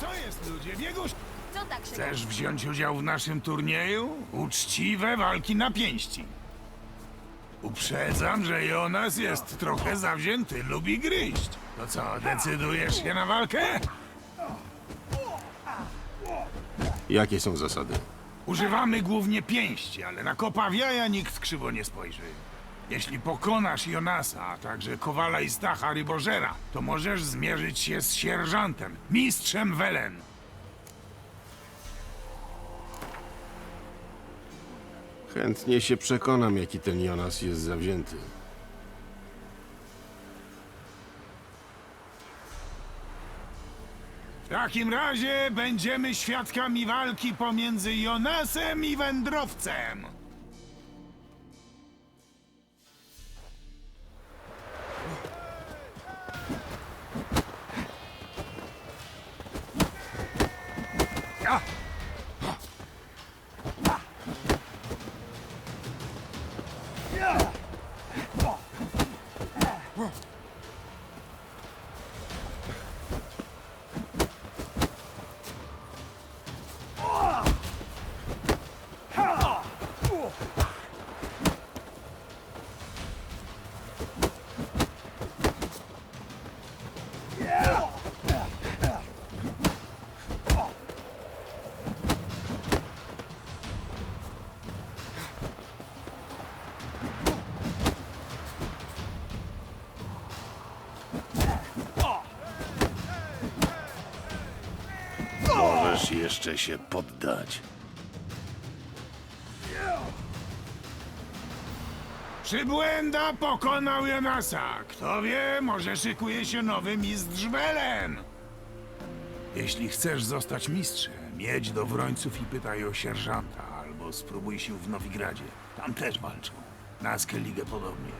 co jest, ludzie? Bieguś! Co tak się... Chcesz wziąć udział w naszym turnieju? Uczciwe walki na pięści. Uprzedzam, że Jonas jest trochę zawzięty, lubi gryźć. To co, decydujesz się na walkę? Jakie są zasady? Używamy głównie pięści, ale na kopa w jaja nikt krzywo nie spojrzy. Jeśli pokonasz Jonasa, a także Kowala i Stacha Rybożera, to możesz zmierzyć się z sierżantem, mistrzem Welen. Chętnie się przekonam, jaki ten Jonas jest zawzięty. W takim razie będziemy świadkami walki pomiędzy Jonasem i wędrowcem. Możesz jeszcze się poddać. Przybłęda pokonał Jonasa. Kto wie, może szykuje się nowy mistrz Welen. Jeśli chcesz zostać mistrzem, jedź do Wrońców i pytaj o sierżanta, albo spróbuj się w Nowigradzie. Tam też walczą. Na Skellige podobnie.